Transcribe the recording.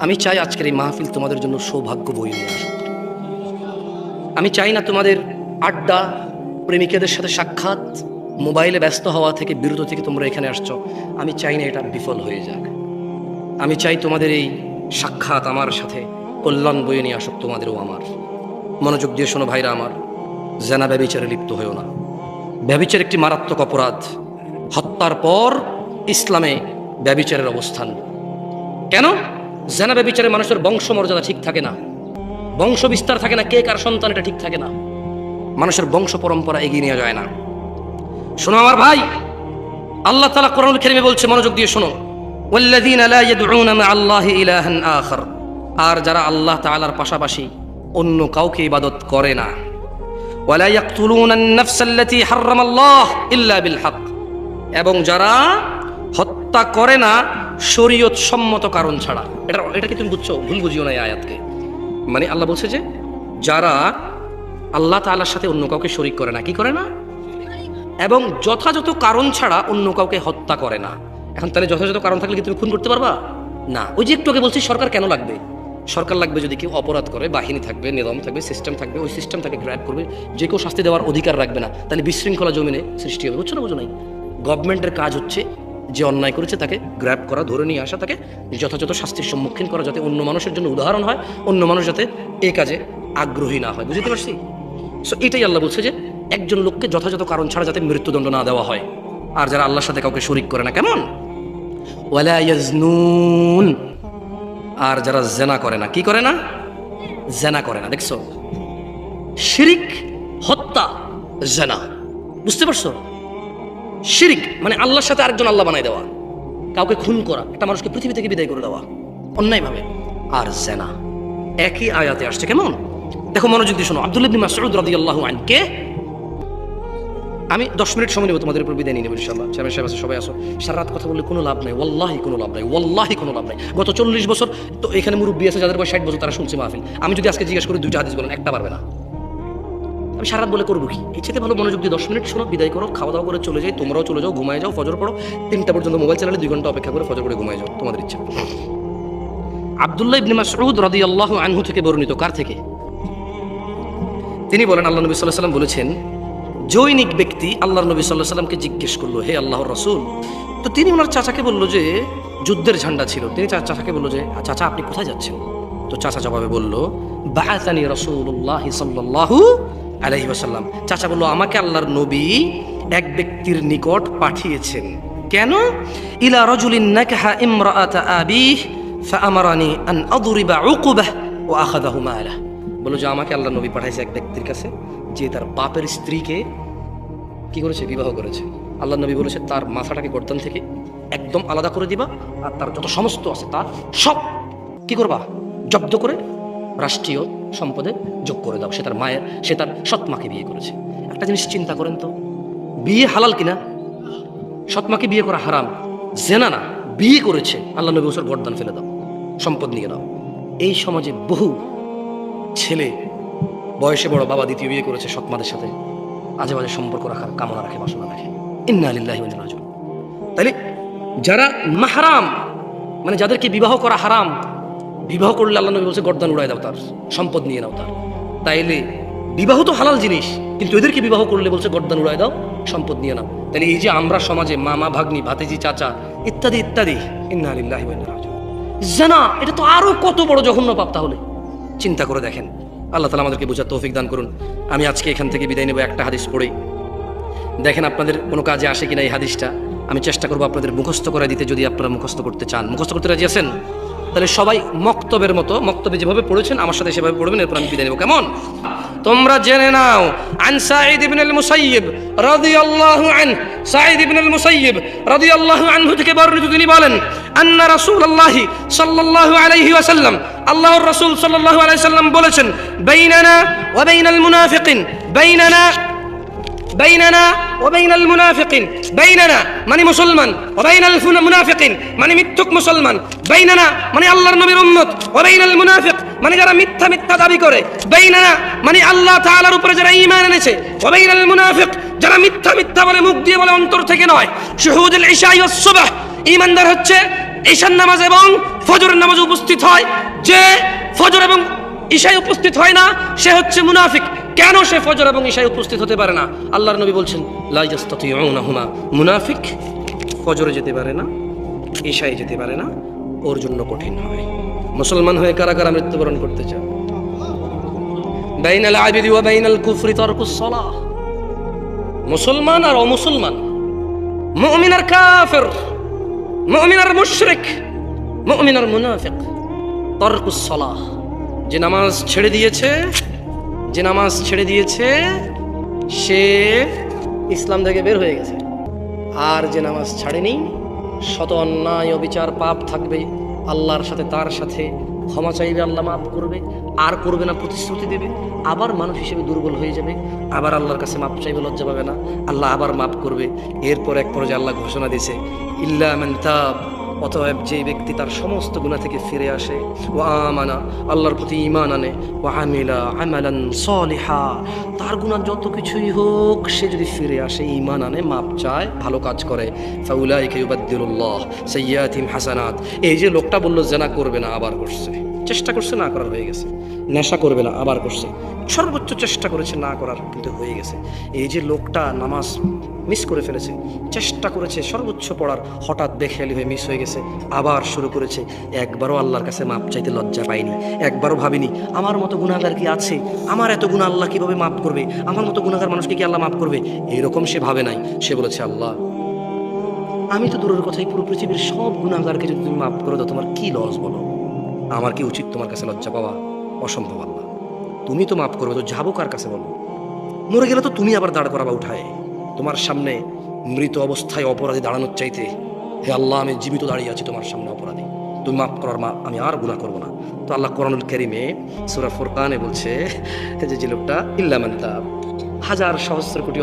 আমি চাই আজকের এই মাহফিল তোমাদের জন্য সৌভাগ্য বই নিয়ে আসুক। আমি চাই না তোমাদের আড্ডা, প্রেমিকাদের সাথে সাক্ষাৎ, মোবাইলে ব্যস্ত হওয়া থেকে, বিরত থেকে তোমরা এখানে আসছো। আমি চাই না এটা বিফল হয়ে যাক। আমি চাই তোমাদের এই সাক্ষাৎ আমার সাথে কল্যাণ বয়ে নিয়ে আসুক, তোমাদেরও আমার। মনোযোগ দিয়ে শোনো ভাইরা আমার জেনা ব্যবিচারে লিপ্ত হয়েও না। ব্যবিচার একটি মারাত্মক অপরাধ। হত্যার পর ইসলামে ব্যবিচারের অবস্থান। কেন? জেনা বিচারে মানুষের বংশ মর্যাদা ঠিক থাকে না। বংশ বিস্তার থাকে না, কে কার সন্তান এটা ঠিক থাকে না। মানুষের বংশ পরম্পরা এগিয়ে নিয়ে যায় না। শোনো আমার ভাই, আল্লাহ তালা কোরআন খেরিমে বলছে, মনোযোগ দিয়ে শোনো। আল্লাহি ইলাহান আখার। আর যারা আল্লাহ তাআলার পাশাপাশি অন্য কাউকে ইবাদত করে না। এবং যারা হত্যা করে না শরীয়ত সম্মত কারণ ছাড়া। এটা এটা কি তুমি বুঝছ? ভুল বুঝিও না এই আয়াতকে। মানে আল্লাহ বলছে যে, যারা আল্লাহ তাআলার সাথে অন্য কাউকে শরিক করে না, কি করে না? এবং যথাযথ কারণ ছাড়া অন্য কাউকে হত্যা করে না। এখন তাহলে যথাযথ কারণ থাকলে কি তুমি খুন করতে পারবা? না। ওই যে একটু আগে বলছি, সরকার কেন লাগবে? সরকার লাগবে যদি কেউ অপরাধ করে, বাহিনী থাকবে নিয়ম থাকবে সিস্টেম থাকবে, ওই সিস্টেম তাকে গ্র্যাপ করবে, যে কেউ শাস্তি দেওয়ার অধিকার রাখবে না, তাহলে বিশৃঙ্খলা জমিনে সৃষ্টি হবে। বুঝছ না, বুঝো নাই? গভর্নমেন্টের কাজ হচ্ছে যে অন্যায় করেছে তাকে গ্র্যাপ করা, ধরে নিয়ে আসা, তাকে যথাযথ শাস্তির সম্মুখীন করা যাতে অন্য মানুষের জন্য উদাহরণ হয়, অন্য মানুষ যাতে এই কাজে আগ্রহী না হয়। বুঝতে পারছি? সো এটাই আল্লাহ বলছে যে একজন লোককে যথাযথ কারণ ছাড়া যাতে মৃত্যুদণ্ড না দেওয়া হয়। আর যারা আল্লাহর সাথে কাউকে শরিক করে না, কেমন? আর যারা জেনা করে না, কি করে না? জেনা করে না, দেখছ? শিরিক, হত্যা, জেনা। বুঝতে পারছ? শিরিক মানে আল্লাহর সাথে আরেকজন আল্লাহ বানাই দেওয়া। কাউকে খুন করা, একটা মানুষকে পৃথিবী থেকে বিদায় করে দেওয়া। অন্যায়ভাবে। আর জেনা। একই আয়াতে আসছে, কেমন? দেখো, মনোযোগ দিয়ে শোনো। আব্দুল ইবনে মাসউদ রাদিয়াল্লাহু আনহু কে আমি দশ মিনিট সময় নেব তোমাদের উপর, বিদায় নিয়ে নেব ইনশাল্লাহ চেয়ারম্যান সাহেব আছে, সবাই আসো সারা রাত কথা বললে কোনো লাভ নাই, ওয়াল্লাহি কোনো লাভ নাই, ওয়াল্লাহি কোনো লাভ নাই। গত চল্লিশ বছর তো এখানে মুরব্বী আছে, যাদের বয়স ষাট বছর, তারা শুনছে মাহফিল। আমি যদি আজকে জিজ্ঞেস করি, দুইটা হাদিস বলেন, একটা পারবে না। আমি সারা রাত বলে করব কি? এর চেয়ে ভালো মনোযোগ দিয়ে দশ মিনিট শোনো, বিদায় করো খাওয়া দাওয়া করে চলে যাই, তোমরাও চলে যাও, ঘুমায় যাও, ফজর পড়ো। তিনটা পর্যন্ত মোবাইল চালালে দুই ঘণ্টা অপেক্ষা করে ফজর করে ঘুমায় যাও, তোমাদের ইচ্ছা। আব্দুল্লাহ ইবনে মাসউদ রাদিয়াল্লাহু আনহু থেকে বর্ণিত, কার থেকে? তিনি বলেন, আল্লাহ নবী সাল্লাহ সাল্লাম বলেছেন, জৈনিক ব্যক্তি আল্লাহ নবী সাল্লাহ সাল্লামকে জিজ্ঞেস করল, হে আল্লাহর রসুল? তো তিনি ওনার চাচাকে বলল যে, যুদ্ধের ঝান্ডা ছিল। তিনি চাচাকে বলল যে, চাচা, আপনি কোথায় যাচ্ছেন? তো চাচা জবাবে বলল বাহাতানি রসুল্লাহ ওয়াসাল্লাম। চাচা বলল, আমাকে আল্লাহর নবী এক ব্যক্তির নিকট পাঠিয়েছেন। কেন? ইলা রজুলিন নাকাহা ইমরাআতা আবিহ, ফাআমারানি আন আদরিবা উকুবাহ বলল যে আমাকে আল্লাহ নবী পাঠাইছে এক ব্যক্তির কাছে, যে তার বাপের স্ত্রীকে কি করেছে? বিবাহ করেছে। আল্লাহ নবী বলেছে, তার মাথাটাকে গর্দান থেকে একদম আলাদা করে দিবা আর তার যত সমস্ত আছে তার সব কি করবা? জব্দ করে রাষ্ট্রীয় সম্পদে যোগ করে দাও। সে তার মায়ের, সে তার সৎমাকে বিয়ে করেছে। একটা জিনিস চিন্তা করেন তো, বিয়ে হালাল কিনা? সৎমাকে বিয়ে করা হারাম। জেনা না, বিয়ে করেছে। আল্লাহ নবী বছর গর্দান ফেলে দাও, সম্পদ নিয়ে নাও। এই সমাজে বহু ছেলে, বয়সে বড় বাবা দ্বিতীয় বিয়ে করেছে সৎমাদের সাথে। আজে বাজে সম্পর্ক রাখার, কামনা রাখে, বাসনা রাখে। ইন্না আলিল্লাহি তাইলে যারা মাহারাম মানে যাদেরকে বিবাহ করা হারাম বিবাহ করলে আল্লাহ নবী বলছে, গর্দান উড়াই দাও তার, সম্পদ নিয়ে নাও তার। তাইলে বিবাহ তো হালাল জিনিস, কিন্তু এদেরকে বিবাহ করলে বলছে, গর্দান উড়াই দাও, সম্পদ নিয়ে নাও। তাহলে এই যে আমরা সমাজে মামা ভাগ্নি, ভাতিজি, চাচা, ইত্যাদি ইত্যাদি, ইন্না আলিল্লাহি ওয়া ইন্না ইলাইহি রাজিউন। জানা, এটা তো আরও কত বড় জঘন্য পাপ তাহলে। চিন্তা করে দেখেন। আল্লাহ তালা আমাদেরকে বোঝার তৌফিক দান করুন। আমি আজকে এখান থেকে বিদায় নেব, একটা হাদিস পড়েই দেখেন আপনাদের কোনো কাজে আসে কিনা এই হাদিসটা। আমি চেষ্টা করব আপনাদের মুখস্থ করে দিতে, যদি আপনারা মুখস্থ করতে চান। মুখস্থ করতে রাজি আছেন? তাহলে সবাই মক্তবের মতো, মক্তবে যেভাবে পড়েছেন, আমার সাথে সেভাবে পড়বেন, এরপর আমি বিদায় নেব। কেমন? তোমরা জেনে নাও, আন সাঈদ ইবনে আল মুসাইয়িব রাদিয়াল্লাহু আন, সাঈদ ইবনে আল মুসাইয়িব রাদিয়াল্লাহু আনহু থেকে বর্ণিত তিনি বলেন, আন্না রাসূলুল্লাহি সাল্লাল্লাহু আলাইহি ওয়াসাল্লাম, আল্লাহর রাসূল সাল্লাল্লাহু আলাইহি সাল্লাম বলেছেন, বাইনানা ওয়া বাইনাল মুনাফিকিন, বাইনানা বাইনানা ও বাইনাল মুনাফিকিন। বাইনানা মানে মুসলমান, ও বাইনাল মুনাফিকিন মানে মিথ্যুক মুসলমান। বাইনানা মানে আল্লাহর নবীর উম্মত, ও বাইনাল মুনাফিক মানে যারা মিথ্যা মিথ্যা দাবি করে। বাইনানা মানে আল্লাহ তাআলার উপরে যারা ঈমান এনেছে, ও বাইনাল মুনাফিক যারা মিথ্যা মিথ্যা বলে মুখ দিয়ে বলে অন্তর থেকে নয়। শুহুদুল ইশা ওয়াস সুবহ। ঈমানদার হচ্ছে ঈশার নামাজ এবং ফজরের নামাজ উপস্থিত হয়। যে ফজর এবং ঈশায় উপস্থিত হয় না, সে হচ্ছে মুনাফিক। কেন সে ফজর এবং ঈশায় উপস্থিত হতে পারে না? আল্লাহর নবী বলছেন লাইজাস্তাতিউনাহুমা মুনাফিক ফজরে যেতে পারে না, ঈশায় যেতে পারে না, ওর জন্য কঠিন হয়। মুসলমান হয়ে কারা কারা মৃত্যুবরণ করতে চায়? বাইনাল আবিদি ওয়া বাইনাল কুফরি তারকুস মুসলমান আর অমুসলমান। মুমিন কাফের। মুমিন আর মুশরিক। মুমিন মুনাফিক। তারকুস যে নামাজ ছেড়ে দিয়েছে যে নামাজ ছেড়ে দিয়েছে, সে ইসলাম থেকে বের হয়ে গেছে। আর যে নামাজ ছাড়েনি, শত অন্যায় অবিচার পাপ থাকবে, আল্লাহর সাথে তার সাথে ক্ষমা চাইবে, আল্লাহ মাফ করবে, আর করবে না, প্রতিশ্রুতি দেবে, আবার মানুষ হিসেবে দুর্বল হয়ে যাবে, আবার আল্লাহর কাছে মাপ চাইবে, লজ্জা পাবে না, আল্লাহ আবার মাফ করবে। এরপর এক পর্যায়ে আল্লাহ ঘোষণা দিয়েছে, ইল্লা মান তাব। অতএব যে ব্যক্তি তার সমস্ত গুণা থেকে ফিরে আসে ও আমানা, আল্লাহর প্রতি ইমান আনে ও আমিলা আমালান সলিহা, তার গুণা যত কিছুই হোক, সে যদি ফিরে আসে ইমান আনে, মাপ চায়, ভালো কাজ করে। ফাউলাইকে ইউবাদ্দিলুল্লাহ সাইয়াতিম হাসানাত। এই যে লোকটা বলল, জেনা করবে না, আবার করছে। চেষ্টা করছে, না করার হয়ে গেছে। নেশা করবে না, আবার করছে। সর্বোচ্চ চেষ্টা করেছে, না করার কিন্তু হয়ে গেছে। এই যে লোকটা নামাজ মিস করে ফেলেছে। চেষ্টা করেছে সর্বোচ্চ পড়ার। হঠাৎ বেখেয়ালি হয়ে মিস হয়ে গেছে। আবার শুরু করেছে। একবারও আল্লাহর কাছে মাপ চাইতে লজ্জা পাইনি। একবারও ভাবিনি, আমার মতো গুণাগার কি আছে? আমার এত গুণা আল্লাহ কীভাবে মাফ করবে? আমার মতো গুণাগার মানুষকে কি আল্লাহ মাফ করবে? এরকম সে ভাবে নাই। সে বলেছে, আল্লাহ, আমি তো দূরের কথাই পুরো পৃথিবীর সব গুণাগারকে যদি তুমি মাফ করে দাও তোমার কি লস বলো? আমার কি উচিত তোমার কাছে লজ্জা পাওয়া? অসম্ভব আল্লাহ। তুমি তো মাফ করবে, তো যাব কার কাছে বলো? মরে গেলে তো তুমি আবার দাঁড় করাবা উঠায়। তোমার সামনে মৃত অবস্থায় অপরাধী দাঁড়ানোর চাইতে হে আল্লাহ, আমি জীবিত দাঁড়িয়ে আছি তোমার সামনে অপরাধী। তুমি মাফ করার মা, আমি আর গুণা করব না। তো আল্লাহ কোরআনুল কেরিমে সুরা ফোরকানে বলছে যে যে লোকটা ইল্লামান হাজার সহস্র কোটি